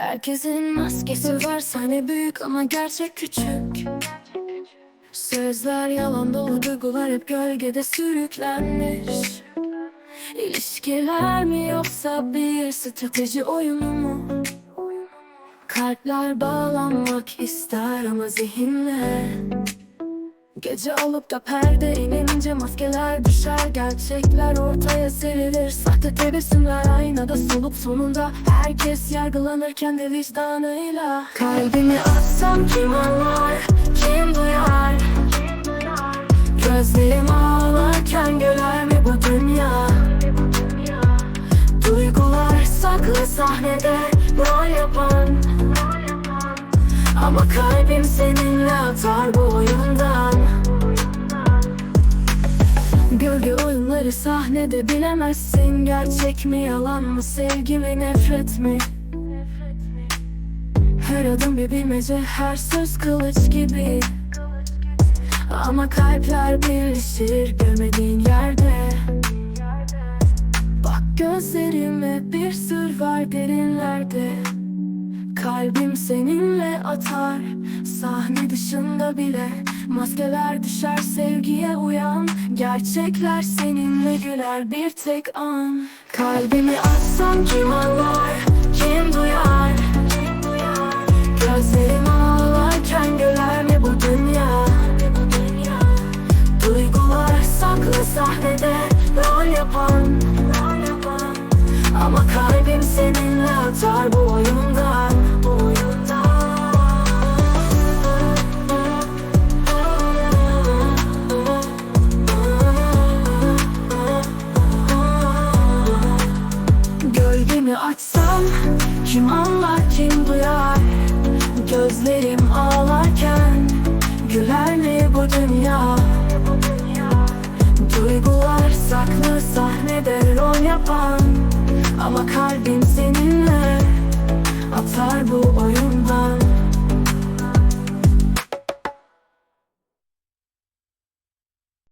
Herkesin maskesi var sahne büyük ama gerçek küçük. Sözler yalan dolu duygular hep gölgede sürüklenmiş. İlişkiler mi yoksa bir strateji oyunu mu? Kalpler bağlanmak ister ama zihinle Gece olup da perde inince maskeler düşer. Gerçekler ortaya serilir. Sahte tebessümler aynada solup sonunda Herkes yargılanır kendi vicdanıyla Kalbimi atsam kim anlar, kim duyar? Gözlerim ağlarken güler mi bu dünya? Duygular saklı sahnede rol yapan. Ama kalbim seninle atar bu Gölge oyunları sahnede bilemezsin. Gerçek mi yalan mı? Sevgi mi nefret mi? Her adım bir bilmece her söz kılıç gibi. Ama kalpler birleşir görmediğin yerde. Bak gözlerime bir sır var derinlerde Kalbim seninle atar. Sahne dışında bile Maskeler düşer sevgiye uyan. Gerçekler seninle güler bir tek an. Kalbimi açsam kim anlar Kim duyar. Gözlerim ağlarken güler mi bu dünya? Duygular saklı sahnede rol yapan. Ama kalbim seninle atar Bu oyundan Gölgemi açsam kim anlar kim duyar? Gözlerim ağlarken güler mi bu dünya? Duygular saklı sahnede rol yapan Ama kalbim oyundan